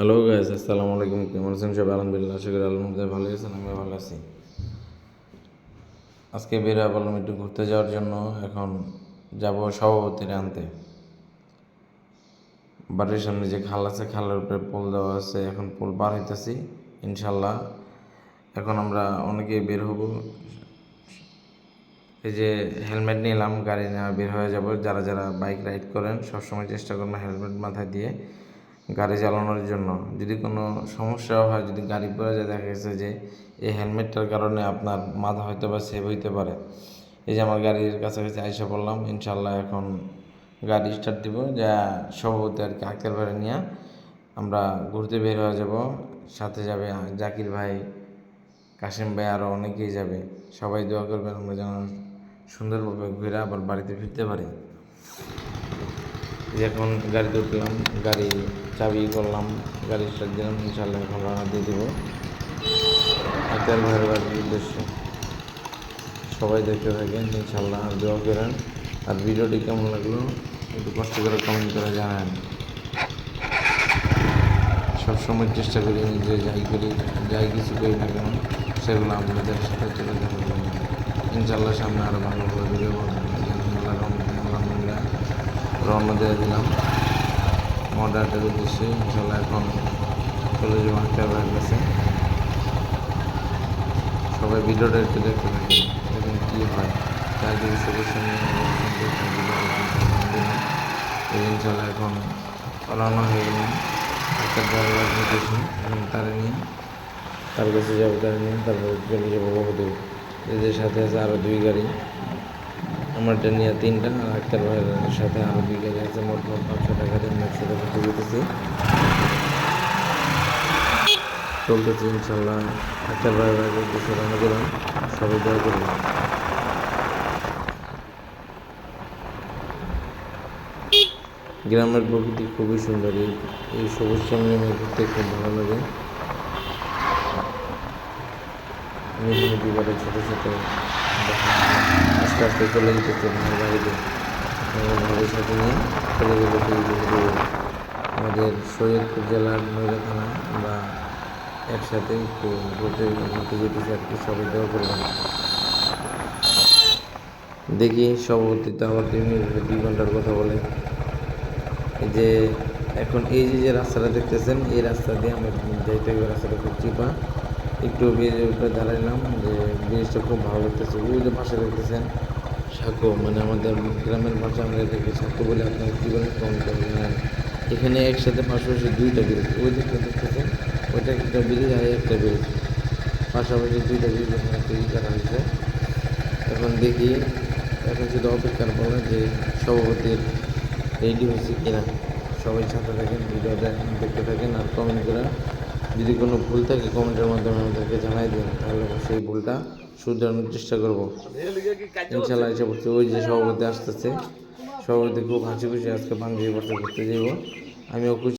Hello guys আসসালামু আলাইকুম কেমন আছেন সবাই আলহামদুলিল্লাহ, আশা করি আলহামদুলিল্লাহ ভালো আছেন আমি ভালো আছি। আজকে বেরোয়া বললাম একটু ঘুরতে যাওয়ার জন্য। এখন যাব সভাপতির আনতে। বাড়ির সামনে যে খাল আছে, খালের উপরে পোল দেওয়া আছে। এখন পোল পার হইতেছি ইনশাল্লাহ এখন আমরা অনেকেই বের হব। এই যে হেলমেট নিলাম, গাড়ি নেওয়া বের হয়ে যাব। যারা যারা বাইক রাইড করেন, সবসময় চেষ্টা করবেন হেলমেট মাথায় দিয়ে। গাড়ি চালানোর জন্য। যদি কোনো সমস্যা হয়, যদি গাড়ি পড়ে যায়, দেখা গেছে যে এই হেলমেটটার কারণে আপনার মাথা হয়তো বা সেভ হইতে পারে। এই যে আমার গাড়ির কাছাকাছি আইসা পড়লাম ইনশাল্লাহ এখন গাড়ি স্টার্ট দিব। যা সভাপতি আর কি, আক্তার ভাই নিয়ে আমরা ঘুরতে বের হয়ে যাব। সাথে যাবে জাকির ভাই কাশিম ভাই আরও অনেকেই যাবে। সবাই দোয়া করবেন আমরা যেন সুন্দরভাবে ঘুরে আবার বাড়িতে ফিরতে পারি। এখন গাড়িতে উঠলাম, গাড়ি চাবি করলাম, গাড়ি স্টার্ট দিলাম ইনশাল্লাহ এখন রওনা দিয়ে দেবো। আক্তার ভাইয়ের বাড়ির উদ্দেশ্যে, সবাই দেখতে থাকেন ইনশাল্লাহ আর দোয়া করেন। আর ভিডিওটি কেমন লাগল, একটু কষ্ট করে কমেন্ট করে জানান। সবসময় চেষ্টা করি যে যাই করি, যাই কিছু করি না কেন, সেগুলো আপনাদের সাথে ধরার জন্য। ইনশাল্লাহ সামনে আরও ভালো ভালো ভিডিও আলহামদুলিল্লাহ রওনা দিয়ে দিলাম মডারটার উদ্দেশ্যে ইনশাল্লাহ এখন চলে যাব আক্তার ভাইয়ের কাছে। সবাই ভিডিওটা একটু দেখতে থাকেন, দেখুন কী হয়। চারদিকে সবুজ সঙ্গে ইনশাল্লাহ এখন রওনা হয়ে গেলাম একটা ড্রাইভার নিতেছি এবং তারা নিয়ে। তার কাছে যাব, তারা নিয়ে, তারপর চলে যাব বহুদূর। এদের সাথে আছে আরও দুই গাড়ি। আমারটা নিয়ে তিনটা আর ভাইয়ের সাথে আরও গাড়ি আছে মোট মোট পাঁচশো টাকা দিয়ে একশো টাকা যেতেছি। চলতেছি ইনশাল্লাহ আক্তার ভাইয়ের ভাইয়ের উদ্দেশ্যে রান্না করলাম, সবাই দোয়া করবেন। গ্রামের প্রকৃতি খুবই সুন্দর, এই সবুজ সঙ্গে ঘুরতে খুব ভালো লাগে। নদী বলে ছোটো ছোটো আস্তে আস্তে চলে যেতেছে আমার বাড়িতে। আমার ভাইয়ের সাথে নিয়ে চলে গেলো আমাদের সৈয়দপুর জেলার নৈরা থানা আমরা একসাথে একটু ঘুরতে ঘুরতে যেতেছি আর কি, সবাই দেওয়া করলাম। দেখি সভাপতিতে আবার দুই মিনিট দুই ঘণ্টার কথা বলে। যে এখন এই যে যে রাস্তাটা দেখতেছেন, এই রাস্তা দিয়ে আমরা যাইতে হবে, রাস্তাটা খুব চিপা। একটু ব্রিজের উপরে দাঁড়াইলাম যে ব্রিজটা খুব ভালো লাগতেছে। ওই যে পাশে দেখতেছেন, সাঁকো মানে আমাদের গ্রামের ভাষা আমরা দেখি, সাঁকো বলে আপনারা কী বলেন, কম জানেন এখানে একসাথে পাশাপাশি দুইটা ব্রিজ ওই দিকটা দেখতেছেন, ওইটা একটা ব্রিজ আর একটা ব্রিজ পাশাপাশি দুইটা ব্রিজ এখানে তৈরি করা হয়েছে। এখন দেখি, এখন শুধু অপেক্ষার পরে যে সভাপতির রেডি হয়েছে কিনা। সবাই সাথে থাকেন ভিডিওটা দেখতে থাকেন আর কমেন্ট করে যদি কোনো ভুল থাকে কমেন্টের মাধ্যমে আমাদেরকে জানাই দিন, তাহলে সেই ভুলটা শুধরানোর চেষ্টা করব। ইনশাল্লাহ এসে পড়ছে ওই যে সভাপতি আসতেছে, সভাপতি খুব হাসি খুশি আজকে পাঞ্জাবি পড়তে ঘুরতে যাইব। আমিও খুশি।